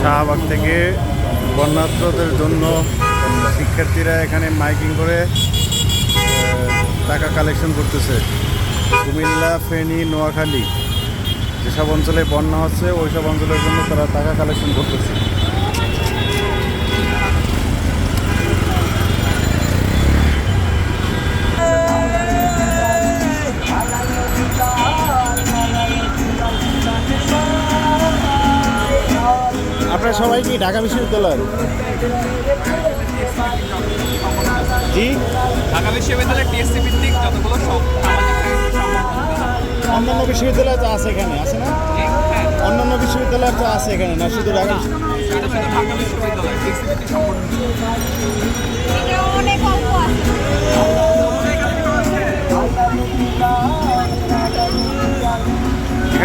শাহবাগ থেকে বন্যাত্রদের জন্য শিক্ষার্থীরা এখানে মাইকিং করে টাকা কালেকশন করতেছে। কুমিল্লা, ফেনী, নোয়াখালী, যেসব অঞ্চলে বন্যা হচ্ছে ওই সব অঞ্চলের জন্য তারা টাকা কালেকশন করতেছে। সবাই কি ঢাকা বিশ্ববিদ্যালয় জি। ঢাকা বিশ্ববিদ্যালয়ের টিএসসি ভিত্তিক যতগুলো অন্যান্য বিশ্ববিদ্যালয় তো আছে এখানে আছে না? হ্যাঁ। অন্যান্য বিশ্ববিদ্যালয় তো আছে এখানে না? শুধু ঢাকা শুধু ঢাকা বিশ্ববিদ্যালয়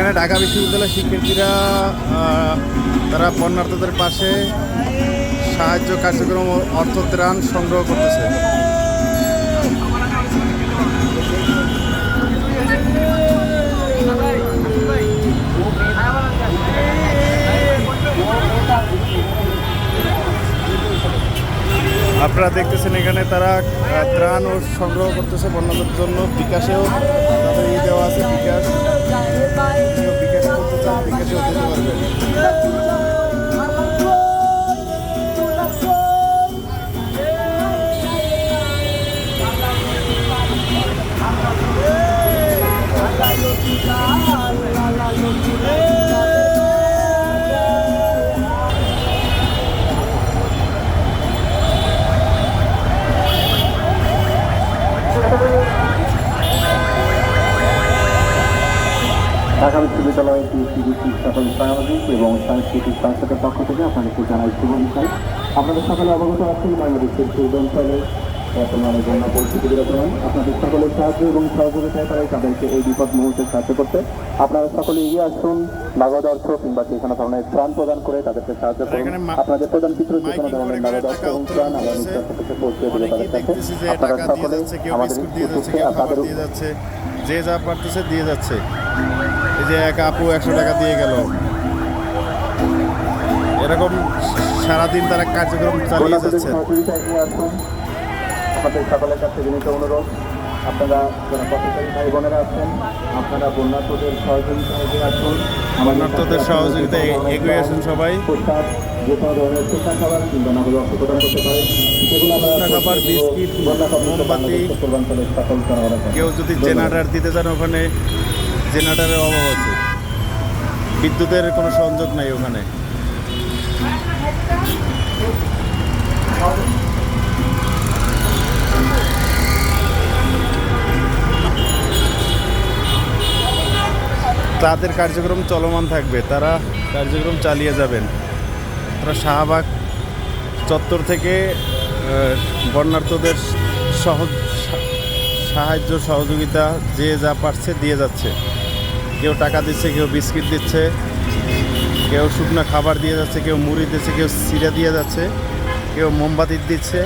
এখানে ঢাকা বিশ্ববিদ্যালয়ের শিক্ষার্থীরা তারা বন্যার্থদের পাশে সাহায্য কার্যক্রম অর্থ ত্রাণ সংগ্রহ করতেছে। আপনারা দেখতেছেন এখানে তারা ত্রাণ ও সংগ্রহ করতেছে বন্যাদের জন্য বিকাশেও তাদের দেওয়া আছে বিকাশ। কেউ বিকাশ করতে চান ঢাকা বিশ্ববিদ্যালয় টিউসিডিসি সকল সামাজিক এবং সাংস্কৃতিক সংস্থার পক্ষ থেকে আপনাদেরকে জানাই শুভ বিকাল আপনাদের সকলে অবগত আছেন বাংলাদেশের পূর্ব অঞ্চলে বর্তমানে বন্যা পরিস্থিতি বিরাজমান। আপনাদের সকলের সাহায্য এবং সহযোগিতায় তারাই তাদেরকে এই বিপদ মুহূর্তে সাহায্য করতে। আপনারা সকলে এগিয়ে আসুন নগদ অর্থ কিংবা যে কোনো ধরনের ত্রাণ প্রদান করে তাদেরকে সাহায্য করুন। আপনাদের প্রদান চিত্র যে কোনো ধরনের নগদ অর্থ এবং ত্রাণ আগামী করতেছে। পৌঁছে দেবে তাদের কাছে। আপনারা সকলে আমাদের যাচ্ছে যে যা পারতেছে দিয়ে যাচ্ছে। যে এক আপু একশো টাকা দিয়ে গেল। এরকম সারাদিন তারা কার্যক্রম চালিয়ে যাচ্ছে। সহযোগিতা আমাদের সকলের কাছে বিনীত অনুরোধ। আপনারা যারা পথচারী ভাই বোনেরা আছেন আপনারা বন্যার্থদের সহযোগিতা এগিয়ে আসুন। বন্যার্থদের সহযোগিতায় এগিয়ে আসুন সবাই। যে কোনো ধরনের শুকনা খাবার কিংবা নগদ অর্থ প্রদান করতে সেগুলো আমরা খাবার, বিস্কিট, মোমবাতি। কাছে। কেউ যদি জেনারেটার দিতে চান ওখানে। জেনারেটারের অভাব আছে। বিদ্যুতের কোনো সংযোগ নাই ওখানে। তাদের কার্যক্রম চলমান থাকবে। তারা কার্যক্রম চালিয়ে যাবেন। তারা শাহবাগ চত্বর থেকে বন্যার্থদের সহজ সাহায্য সহযোগিতা যে যা পারছে দিয়ে যাচ্ছে। কেউ টাকা দিচ্ছে, কেউ বিস্কিট দিচ্ছে, কেউ শুকনো খাবার দিয়ে যাচ্ছে, কেউ মুড়ি দিচ্ছে, কেউ সিরা দিয়ে যাচ্ছে, কেউ মোমবাতি দিচ্ছে।